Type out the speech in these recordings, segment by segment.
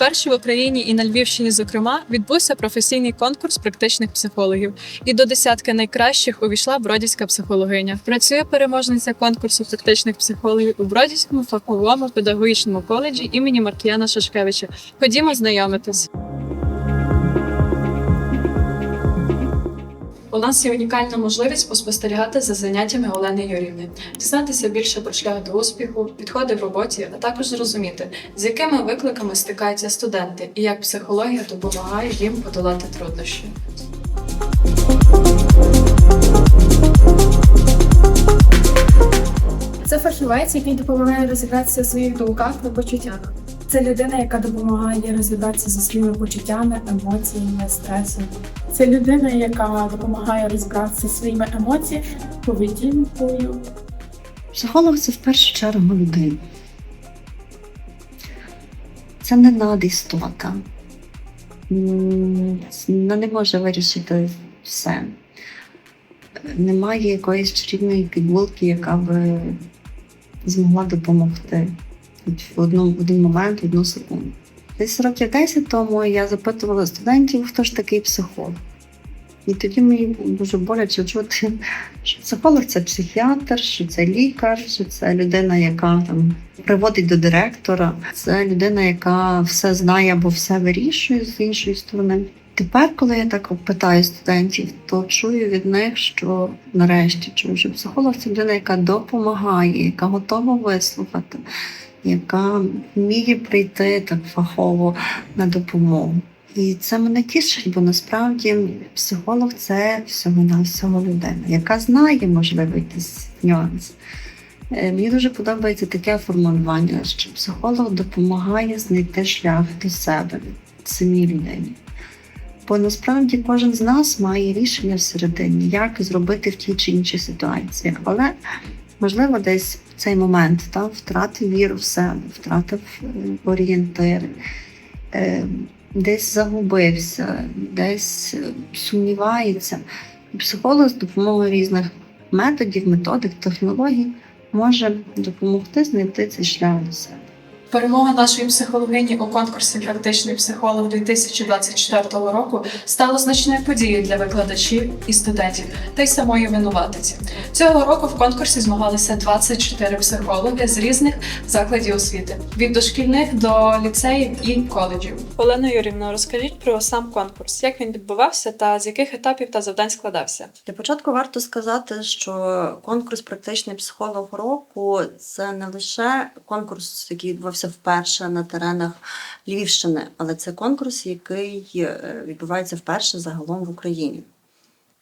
Вперше в Україні і на Львівщині, зокрема, відбувся професійний конкурс практичних психологів. І до десятки найкращих увійшла бродівська психологиня. Працює переможниця конкурсу практичних психологів у Бродівському фаховому педагогічному коледжі імені Маркіяна Шашкевича. Ходімо знайомитись. У нас є унікальна можливість поспостерігати за заняттями Олени Юрівни, дізнатися більше про шлях до успіху, підходи в роботі, а також зрозуміти, з якими викликами стикаються студенти і як психологія допомагає їм подолати труднощі. Це фахівець, який допомагає розібратися в своїх думках та почуттях. Це людина, яка допомагає розібратися зі своїми почуттями, емоціями, стресом. Це людина, яка допомагає розібратися зі своїми емоціями, поведінкою. Психолог це в першу чергу людина. Це не надістота. Вона не може вирішити все. Немає якоїсь чарівної пігулки, яка би змогла допомогти в одну, в один момент, в одну секунду. Десь років 10 тому я запитувала студентів, хто ж такий психолог. І тоді мені дуже боляче чути, що психолог це психіатр, що це лікар, що це людина, яка там приводить до директора, це людина, яка все знає або все вирішує з іншої сторони. Тепер, коли я так питаю студентів, то чую від них, що нарешті чую, що психолог це людина, яка допомагає, яка готова вислухати, яка вміє прийти так фахово на допомогу. І це мене тішить, бо насправді психолог це всього на всього людина, яка знає, можливо, якісь нюанси. Е, Мені дуже подобається таке формулювання, що психолог допомагає знайти шлях до себе самій людині. Бо насправді кожен з нас має рішення всередині, як зробити в тій чи іншій ситуації. Але можливо, десь цей момент та, втратив віру в себе, втратив орієнтир. Е, десь загубився, десь е, сумнівається. Психолог з допомогою різних методів, методик, технологій може допомогти знайти цей шлях до себе. Перемога нашої психологині у конкурсі Практичний психолог 2024 року стала значною подією для викладачів і студентів та й самої винуватиці. Цього року в конкурсі змагалися 24 психологи з різних закладів освіти від дошкільних до ліцеїв і коледжів. Олена Юрівна, розкажіть про сам конкурс, як він відбувався та з яких етапів та завдань складався. Для початку варто сказати, що конкурс практичний психолог року це не лише конкурс, який відбувався вперше на теренах Львівщини, але це конкурс, який е, відбувається вперше загалом в Україні.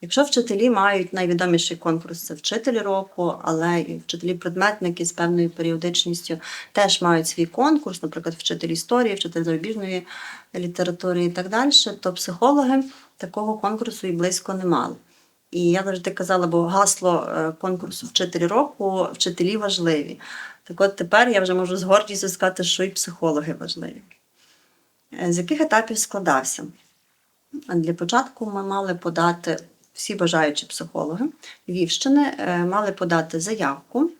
Якщо вчителі мають найвідоміший конкурс, це вчитель року, але і вчителі-предметники з певною періодичністю теж мають свій конкурс, наприклад, вчитель історії, вчитель зарубіжної літератури і так далі, то психологи такого конкурсу і близько не мали. І я завжди казала, бо гасло е, конкурсу вчителі року вчителі важливі. Так от тепер я вже можу з гордістю сказати, що і психологи важливі. Е, З яких етапів складався? Для початку ми мали подати всі бажаючі психологи Львівщини, е, мали подати заявку,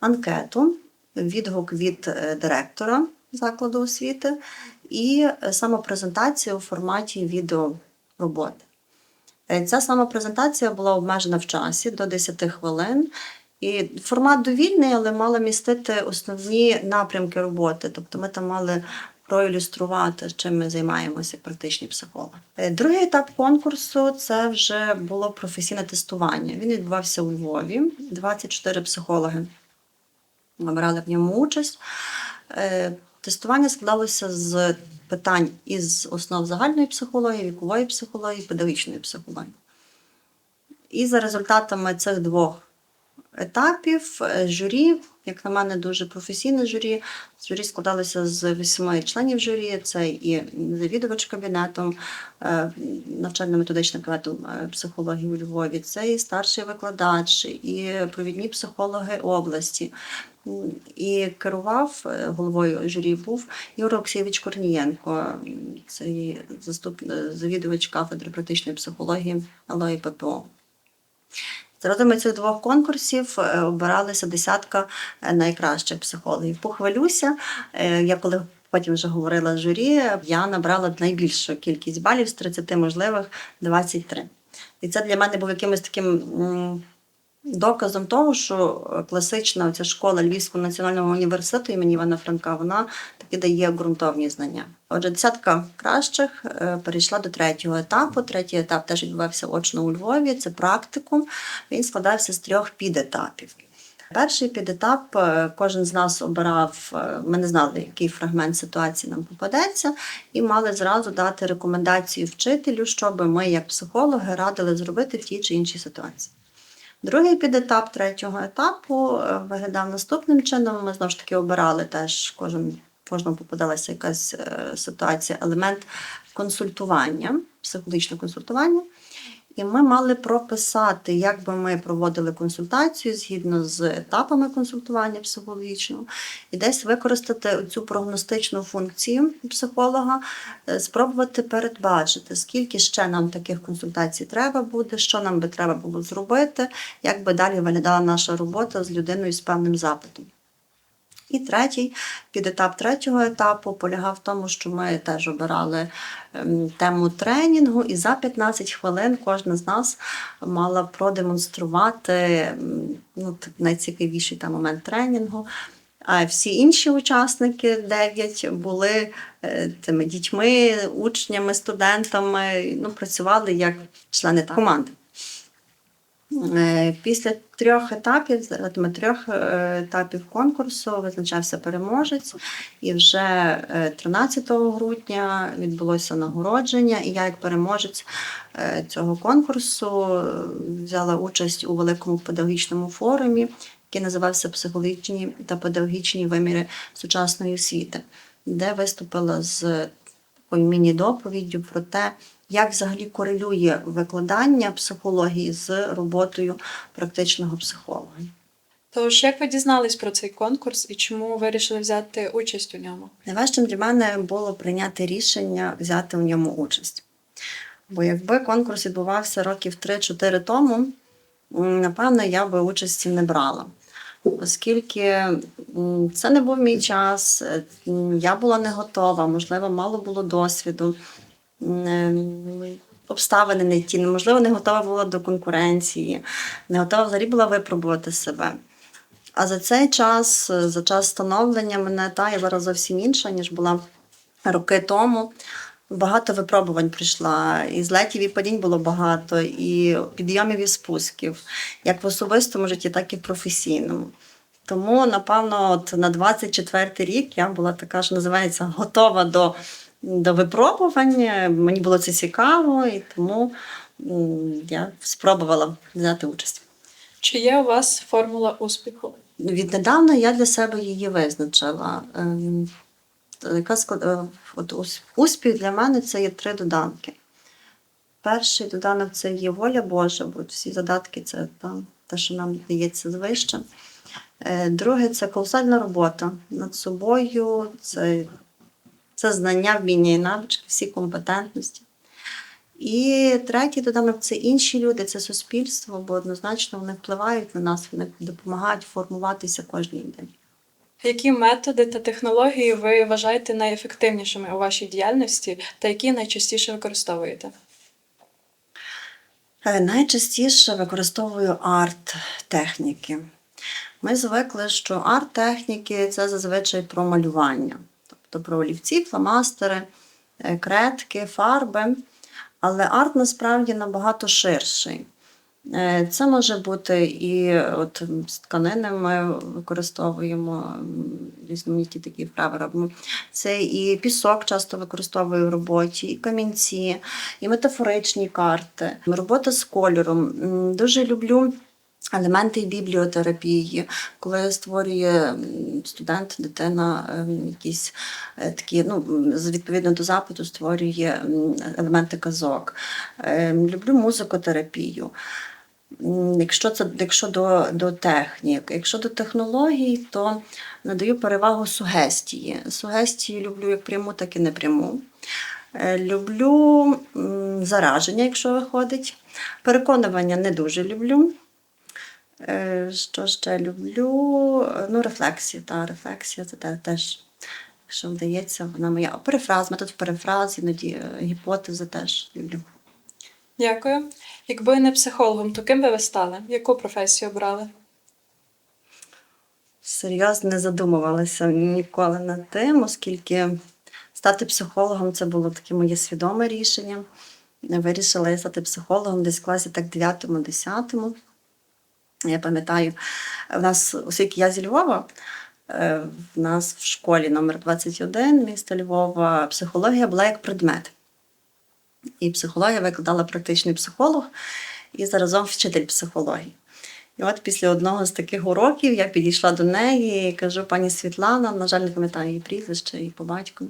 анкету, відгук від е, директора закладу освіти і е, самопрезентація у форматі відеороботи. Е, Ця самопрезентація була обмежена в часі до 10 хвилин. І формат довільний, але мала містити основні напрямки роботи. Тобто ми там мали проілюструвати, чим ми займаємося практичні психологи. Е, Другий етап конкурсу це вже було професійне тестування. Він відбувався у Львові. 24 психологи брали в ньому участь. Е, Тестування складалося з питань із основ загальної психології, вікової психології, педагогічної психології. І за результатами цих двох етапів е, журі, як на мене, дуже професійне журі. Журі складалося з восьми членів журі. Це і завідувач кабінетом е, навчально-методичним кабінетом е, психології у Львові, це і старший викладач, і провідні психологи області. І керував головою журі був Ігор Олексійович Корнієнко, це і заступ... е, завідувач кафедри практичної психології АЛОІ ППО. Родами цих двох конкурсів е, обиралися десятка е, найкращих психологів. Похвалюся, е, я коли потім вже говорила журі, я набрала найбільшу кількість балів з 30 можливих 23. І це для мене був якимось таким доказом того, що класична ця школа Львівського національного університету імені Івана Франка, вона таки дає ґрунтовні знання. Отже, десятка кращих е, перейшла до третього етапу. Третій етап теж відбувався очно у Львові. Це практикум. Він складався з трьох підетапів. Перший підетап е, кожен з нас обирав. е, Ми не знали, який фрагмент ситуації нам попадеться, і мали зразу дати рекомендацію вчителю, щоб ми, як психологи, радили зробити в тій чи іншій ситуації. Другий підетап третього етапу е, виглядав наступним чином. Ми знову ж таки обирали теж кожен, кожному попадалася якась е, ситуація, елемент консультування, психологічне консультування. І ми мали прописати, як би ми проводили консультацію згідно з етапами консультування психологічного, і десь використати цю прогностичну функцію психолога, е, спробувати передбачити, скільки ще нам таких консультацій треба буде, що нам би треба було зробити, як би далі виглядала наша робота з людиною з певним запитом. І третій підетап третього етапу полягав в тому, що ми теж обирали ем, тему тренінгу, і за 15 хвилин кожна з нас мала продемонструвати ем, ну, найцікавіший там момент тренінгу. А всі інші учасники, дев'ять, були е, тими дітьми, учнями, студентами, ну, працювали як члени та команди. Е, Після трьох етапів, зарадами трьох е, етапів конкурсу визначався переможець, і вже е, 13 грудня відбулося нагородження. І я, як переможець е, цього конкурсу, е, взяла участь у великому педагогічному форумі, який називався Психологічні та педагогічні виміри сучасної освіти, де виступила з такою міні-доповіддю про те, як взагалі корелює викладання психології з роботою практичного психолога. Тож, як ви дізнались про цей конкурс і чому вирішили взяти участь у ньому? Найважчим для мене було прийняти рішення взяти у ньому участь. Бо якби конкурс відбувався років 3-4 тому, напевно, я би участі не брала. Оскільки це не був мій час, я була не готова, можливо, мало було досвіду, обставини не ті, можливо, не готова була до конкуренції, не готова взагалі була випробувати себе. А за цей час, за час становлення мене та я зараз зовсім інша, ніж була роки тому. Багато випробувань прийшла, і злетів і падінь було багато, і підйомів і спусків, як в особистому житті, так і в професійному. Тому, напевно, от на 24 рік я була така, що називається, готова до, до випробування. Мені було це цікаво, і тому я спробувала взяти участь. Чи є у вас формула успіху? Віднедавна я для себе її визначила. Ем, Яка склад... е, от успіх для мене це є три доданки. Перший доданок це є воля Божа, бо всі задатки це там, те, що нам дається звище. Е, Друге це колосальна робота над собою, це, це знання, вміння і навички, всі компетентності. І третій доданок це інші люди, це суспільство, бо однозначно вони впливають на нас, вони допомагають формуватися кожній день. Які методи та технології ви вважаєте найефективнішими у вашій діяльності та які найчастіше використовуєте? Е, Найчастіше використовую арт-техніки. Ми звикли, що арт-техніки це зазвичай про малювання, тобто олівці, фломастери, е, кредки, фарби. Але арт насправді набагато ширший. Е, Це може бути і от з тканини ми використовуємо різноманітні такі вправи робимо. Це і пісок часто використовую в роботі, і камінці, і метафоричні карти, робота з кольором. Дуже люблю. Елементи бібліотерапії, коли створює студент, дитина ем, якісь е, такі, ну, відповідно до запиту, створює елементи казок. Ем, Люблю музикотерапію. Якщо це якщо до, до технік, якщо до технологій, то надаю перевагу сугестії. Сугестії люблю як пряму, так і непряму. Е, Люблю зараження, якщо виходить. Переконування не дуже люблю. Е, Що ще люблю? Ну, рефлексію. Та, рефлексія це теж Якщо вдається, вона моя перефраз, метод перефраз, іноді е, гіпотези теж люблю. Дякую. Якби не психологом, то ким би ви стали? Яку професію обрали? Серйозно не задумувалася ніколи над тим, оскільки стати психологом це було таке моє свідоме рішення. Вирішила я стати психологом десь в класі так 9-10. Я пам'ятаю, в нас, оскільки я зі Львова, е, в нас в школі номер 21 міста Львова психологія була як предмет. І психологія викладала практичний психолог і заразом вчитель психології. І от після одного з таких уроків я підійшла до неї і кажу: пані Світлана, на жаль, не пам'ятаю її прізвище і по батьку.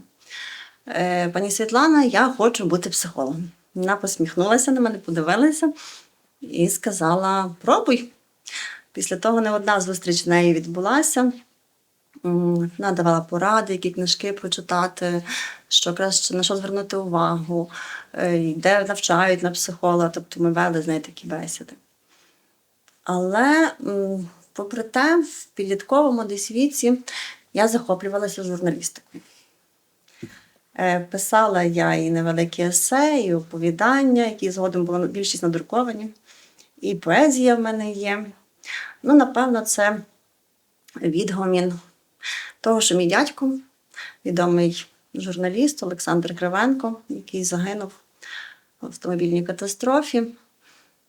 Е, пані Світлана, я хочу бути психологом. Вона посміхнулася на мене, подивилася і сказала: пробуй. Після того не одна зустріч з нею відбулася. Вона давала поради, які книжки прочитати, що краще на що звернути увагу, е, де навчають на психолога, тобто ми вели з нею такі бесіди. Але, попри те, в підлітковому десь віці я захоплювалася журналістикою. Е, Писала я і невеликі есе, і оповідання, які згодом були більшість надруковані, і поезія в мене є. Ну, напевно, це відгомін того, що мій дядько, відомий журналіст Олександр Кривенко, який загинув в автомобільній катастрофі.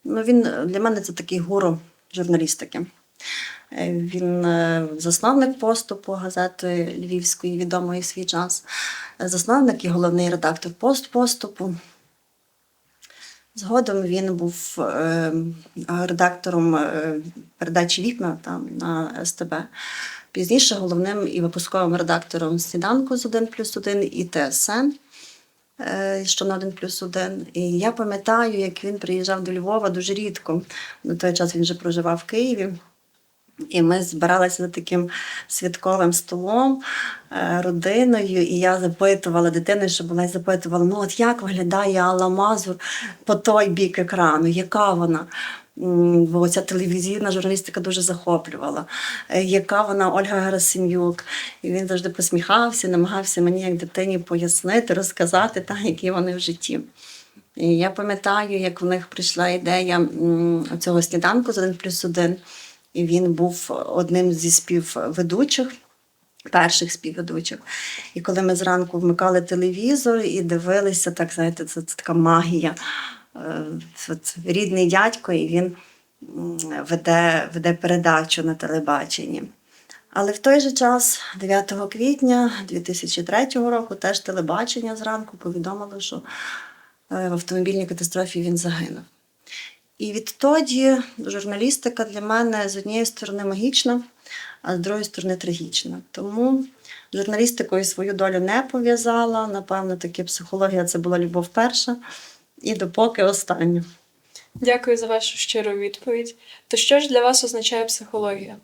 Ну, він для мене це такий гуру журналістики. Е, Він е, засновник поступу газети Львівської, відомої свій час, е, засновник і головний редактор пост поступу. Згодом він був е, редактором е, передачі Вікна там на СТБ. Пізніше головним і випусковим редактором сніданку з 1 плюс 1 і ТСН е, що на 1 плюс 1. І я пам'ятаю, як він приїжджав до Львова дуже рідко. На той час він вже проживав в Києві. І ми збиралися за таким святковим столом, е, родиною, і я запитувала дитину, що була і запитувала: ну от як виглядає Алла Мазур по той бік екрану, яка вона? Бо ця телевізійна журналістика дуже захоплювала. Е, Яка вона Ольга Герасим'юк? І він завжди посміхався, намагався мені, як дитині, пояснити, розказати, та, які вони в житті. І я пам'ятаю, як в них прийшла ідея цього сніданку з 1 плюс 1. І він був одним зі співведучих, перших співведучих. І коли ми зранку вмикали телевізор і дивилися, так знаєте, це, це така магія. Е, От рідний дядько, і він веде, веде передачу на телебаченні. Але в той же час, 9 квітня 2003 року, теж телебачення зранку повідомило, що е, в автомобільній катастрофі він загинув. І відтоді журналістика для мене з однієї сторони магічна, а з другої сторони трагічна. Тому журналістикою свою долю не пов'язала. Напевно, таки психологія це була любов перша і допоки остання. Дякую за вашу щиру відповідь. То що ж для вас означає психологія?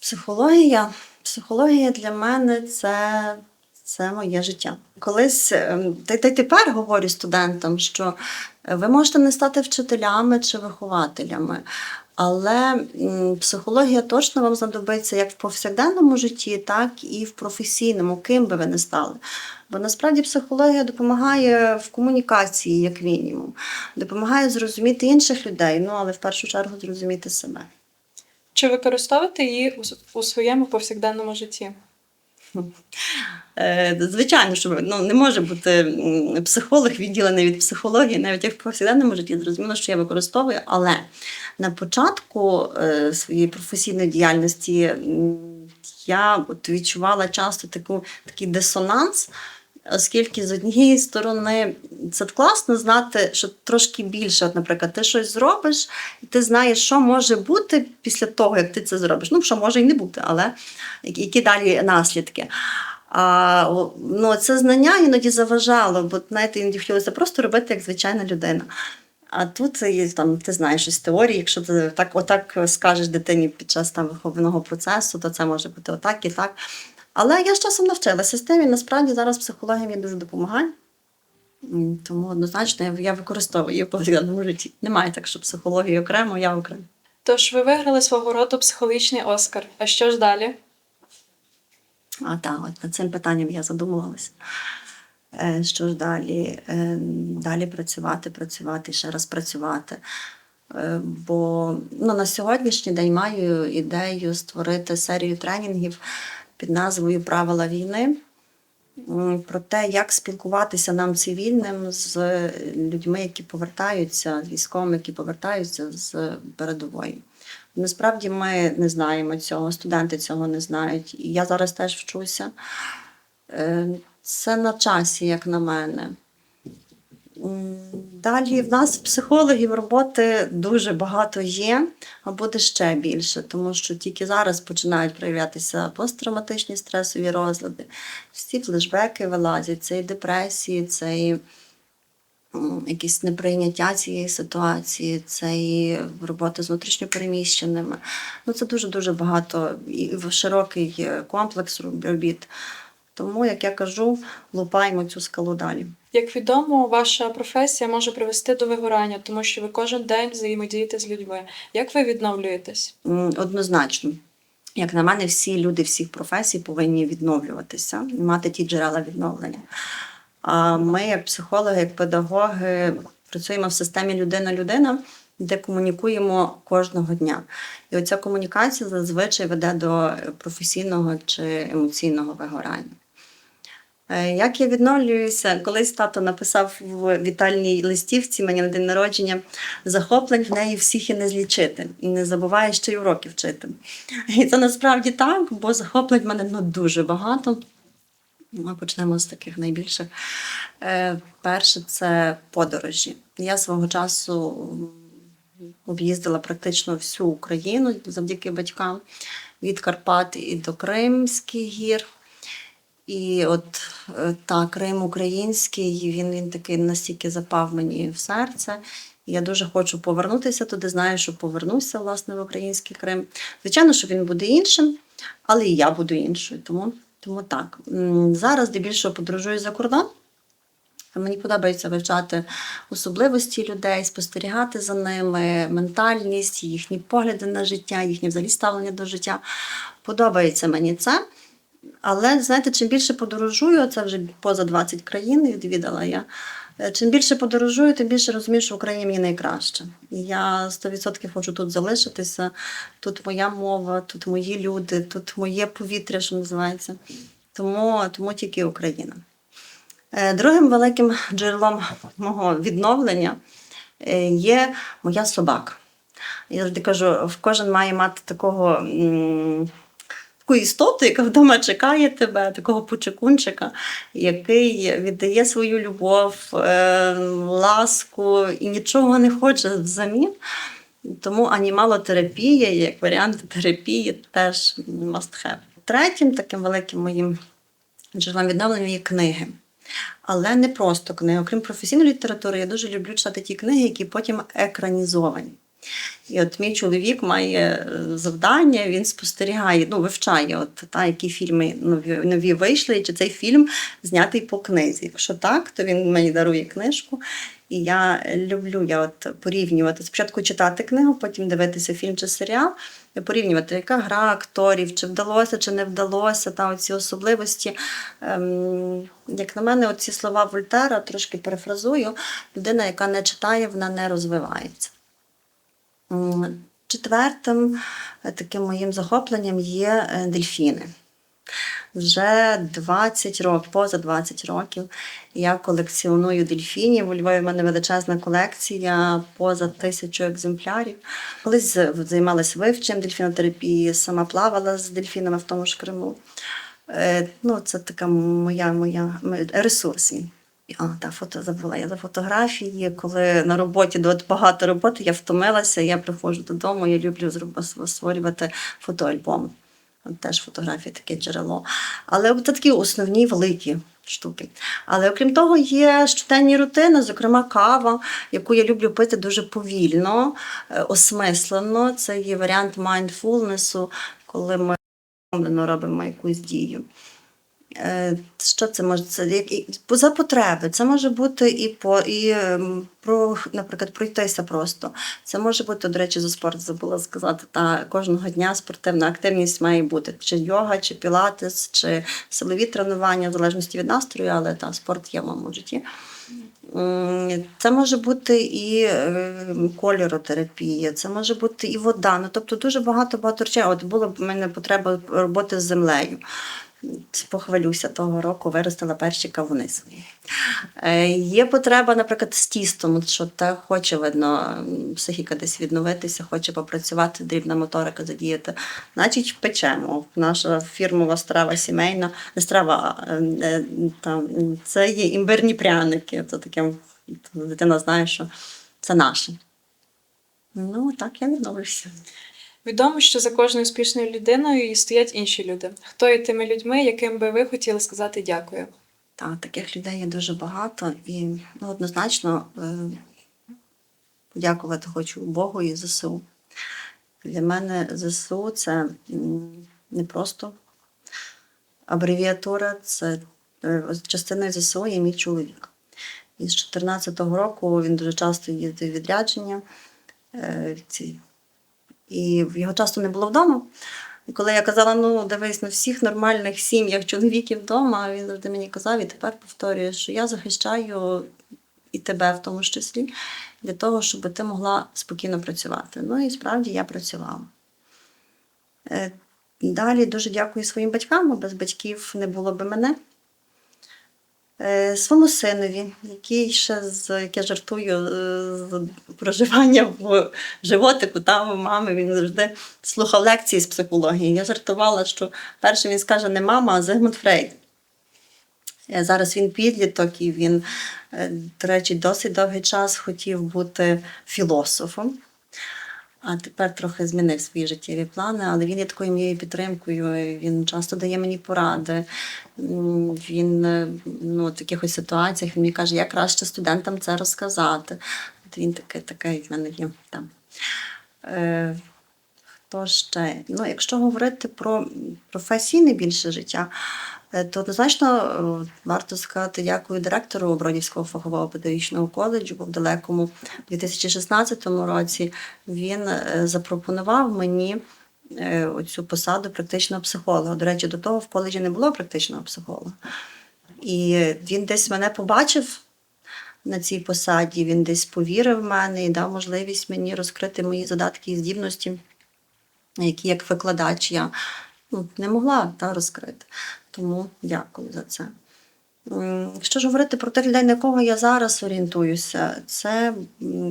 Психологія. Психологія для мене це, це моє життя. Колись, ем, та й тепер говорю студентам, що е, ви можете не стати вчителями чи вихователями, але психологія точно вам знадобиться як в повсякденному житті, так і в професійному, ким би ви не стали. Бо насправді психологія допомагає в комунікації, як мінімум, допомагає зрозуміти інших людей, ну але в першу чергу зрозуміти себе. Чи використовуєте її у своєму повсякденному житті? Е, Звичайно, що ну, не може бути психолог відділений від психології, навіть як в повсякденному житті, зрозуміло, що я використовую, але на початку е, своєї професійної діяльності я от відчувала часто таку, такий дисонанс. Оскільки з однієї сторони це класно знати, що трошки більше, от, наприклад, ти щось зробиш, і ти знаєш, що може бути після того, як ти це зробиш. Ну, що може і не бути, але які далі наслідки. А, ну, це знання іноді заважало, бо знаєте, іноді хотілося просто робити як звичайна людина. А тут там, ти знаєш щось теорії, якщо ти так, отак скажеш дитині під час там, виховного процесу, то це може бути отак і так. Але я з часом навчилася з тим, і насправді зараз психологія мені дуже допомагає. Тому однозначно я, використовую її в повсякденному житті. Немає так, що психологія окремо, я окремо. Тож ви виграли свого роду психологічний Оскар. А що ж далі? А так, от над цим питанням я задумувалася. Е, Що ж далі? Е, Далі працювати, працювати, ще раз працювати. Е, Бо ну, на сьогоднішній день маю ідею створити серію тренінгів під назвою Правила війни про те, як спілкуватися нам цивільним з людьми, які повертаються, з військовими, які повертаються з передової. Насправді ми не знаємо цього, студенти цього не знають. І я зараз теж вчуся. Е, Це на часі, як на мене. Далі в нас, психологів, роботи дуже багато є, а буде ще більше, тому що тільки зараз починають проявлятися посттравматичні стресові розлади. Всі флешбеки вилазять, це і депресії, це і якісь неприйняття цієї ситуації, це і робота з внутрішньопереміщеними. Ну, це дуже-дуже багато і в- широкий е, комплекс робіт. Тому, як я кажу, лупаємо цю скалу далі. Як відомо, ваша професія може привести до вигорання, тому що ви кожен день взаємодієте з людьми. Як ви відновлюєтесь? Однозначно. Як на мене, всі люди всіх професій повинні відновлюватися, мати ті джерела відновлення. А ми, як психологи, як педагоги, працюємо в системі людина-людина, де комунікуємо кожного дня. І оця комунікація зазвичай веде до професійного чи емоційного вигорання. Е, Як я відновлююся, колись тато написав в вітальній листівці мені на день народження захоплень в неї всіх і не злічити. І не забуває ще й уроки вчити. І це насправді так, бо захоплень в мене ну, дуже багато. Ми почнемо з таких найбільших. Е, Перше це подорожі. Я свого часу об'їздила практично всю Україну завдяки батькам від Карпат і до Кримських гір. І от е, та Крим український, він, він такий настільки запав мені в серце. Я дуже хочу повернутися туди. Знаю, що повернуся власне в український Крим. Звичайно, що він буде іншим, але і я буду іншою. Тому, тому так. Зараз здебільшого подорожую за кордон. Мені подобається вивчати особливості людей, спостерігати за ними, ментальність, їхні погляди на життя, їхнє взагалі ставлення до життя. Подобається мені це. Але знаєте, чим більше подорожую, це вже поза 20 країн відвідала я. е, Чим більше подорожую, тим більше розумію, що в Україні мені найкраще. Я 100% хочу тут залишитися. Тут моя мова, тут мої люди, тут моє повітря, що називається. Тому, тому тільки Україна. Е, Другим великим джерелом мого відновлення е, є моя собака. Я завжди кажу, в кожен має мати такого. Таку істоту, яка вдома чекає тебе, такого пучекунчика, який віддає свою любов, е, ласку і нічого не хоче взамін. Тому анімалотерапія, як варіант терапії, теж must have. Третім таким великим моїм джерелом відновлення є книги. Але не просто книги. Окрім професійної літератури, я дуже люблю читати ті книги, які потім екранізовані. І от мій чоловік має е, завдання, він спостерігає, ну, вивчає, от, та, які фільми нові, нові вийшли, і чи цей фільм знятий по книзі. Якщо так, то він мені дарує книжку. І я люблю я от порівнювати. Спочатку читати книгу, потім дивитися фільм чи серіал, і порівнювати, яка гра акторів, чи вдалося, чи не вдалося, та оці особливості. Ем, як на мене, оці слова Вольтера, трошки перефразую, людина, яка не читає, вона не розвивається. Четвертим е, таким моїм захопленням є е, дельфіни. Вже 20 років, поза 20 років я колекціоную дельфінів. У Львові в мене величезна колекція, поза тисячу екземплярів. Колись займалася вивченням дельфінотерапії, сама плавала з дельфінами в тому ж Криму. Е, Ну, це така моя, моя ресурс. А, та фото забула. Я за фотографії. Коли на роботі багато роботи, я втомилася, я приходжу додому, я люблю створювати фотоальбом. Теж фотографія таке джерело. Але це такі основні великі штуки. Але окрім того, є щоденні рутини, зокрема кава, яку я люблю пити дуже повільно, е, осмислено. Це є варіант майндфулнесу, коли ми робимо якусь дію. Е, Що це може це за потреби? Це може бути і по і ем, про, наприклад, пройтися просто. Це може бути, до речі, за спорт забула сказати. Та кожного дня спортивна активність має бути чи йога, чи пілатес, чи силові тренування, в залежності від настрою, але та спорт є в моєму житті. Це може бути і е, кольоротерапія, це може бути і вода. Ну тобто дуже багато багато речей. От була в мене потреба роботи з землею. Похвалюся того року, виростила перші кавуни свої. Е, Є потреба, наприклад, з тістом, що та хоче, видно, психіка десь відновитися, хоче попрацювати, дрібна моторика задіяти. Значить, печемо. Наша фірмова страва сімейна, не страва, а е, там, це є імбирні пряники. Це таке, дитина знає, що це наше. Ну, так я відновлюся. Відомо, що за кожною успішною людиною і стоять інші люди. Хто є тими людьми, яким би ви хотіли сказати дякую? Так, таких людей є дуже багато, і ну, однозначно е, подякувати хочу Богу і ЗСУ. Для мене ЗСУ це не просто абревіатура, це е, частиною ЗСУ є мій чоловік. І з 2014 року він дуже часто їздив відрядження. І його часто не було вдома. І коли я казала, ну дивись, на всіх нормальних сім'ях чоловіків вдома, він завжди мені казав, і тепер повторює, що я захищаю і тебе в тому числі, для того, щоб ти могла спокійно працювати. Ну і справді я працювала. Е, Далі дуже дякую своїм батькам, бо без батьків не було би мене. Е, Своєму синові, який ще з як я жартую е, з проживання в животику там у мами, він завжди слухав лекції з психології. Я жартувала, що перше він скаже не мама, а Зигмунд Фрейд. Е, Зараз він підліток, і він, до речі, досить довгий час хотів бути філософом. А тепер трохи змінив свої життєві плани, але він є такою моєю підтримкою. Він часто дає мені поради. Він е, ну, в якихось ситуаціях він мені каже, як краще студентам це розказати. От він такий, такий в мене є там. Е, Хто ще? Ну, якщо говорити про професійне більше життя, то однозначно е, варто сказати дякую директору Бродівського фахового педагогічного коледжу, бо в далекому 2016 році він е, запропонував мені е, оцю посаду практичного психолога. До речі, до того в коледжі не було практичного психолога. І він десь мене побачив на цій посаді, він десь повірив в мене і дав можливість мені розкрити мої задатки і здібності, які як викладач я ну, не могла та, розкрити. Тому дякую за це. Якщо ж говорити про тих людей, на кого я зараз орієнтуюся, це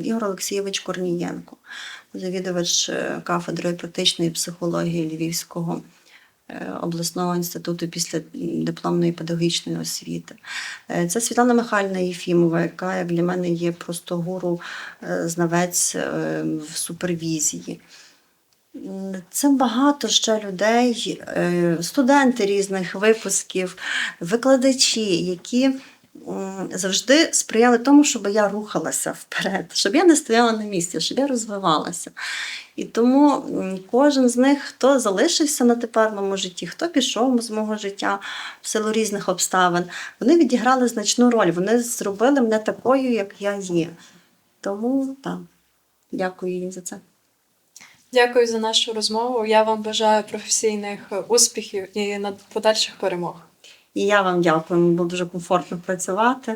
Ігор Олексійович Корнієнко, завідувач е, кафедрою практичної психології Львівського е, обласного інституту після дипломної педагогічної освіти. Е, Це Світлана Михайлівна Єфімова, яка як для мене є просто гуру знавець в супервізії. Це багато ще людей, е, студенти різних випусків, викладачі, які завжди сприяли тому, щоб я рухалася вперед, щоб я не стояла на місці, щоб я розвивалася. І тому кожен з них, хто залишився на тепер в моєму житті, хто пішов з мого життя в силу різних обставин, вони відіграли значну роль. Вони зробили мене такою, як я є. Тому так, дякую їм за це. Дякую за нашу розмову. Я вам бажаю професійних успіхів і на подальших перемог. І я вам дякую. Мені було дуже комфортно працювати.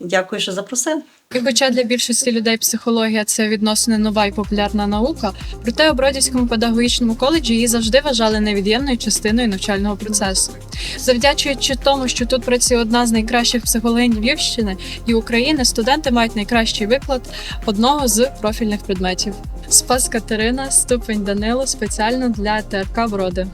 Дякую, що запросили. І хоча для більшості людей психологія це відносно нова і популярна наука, проте у Бродівському педагогічному коледжі її завжди вважали невід'ємною частиною навчального процесу. Завдячуючи тому, що тут працює одна з найкращих психологинь Львівщини і України, студенти мають найкращий виклад одного з профільних предметів. Спас Катерина, ступень Данило спеціально для ТРК Броди.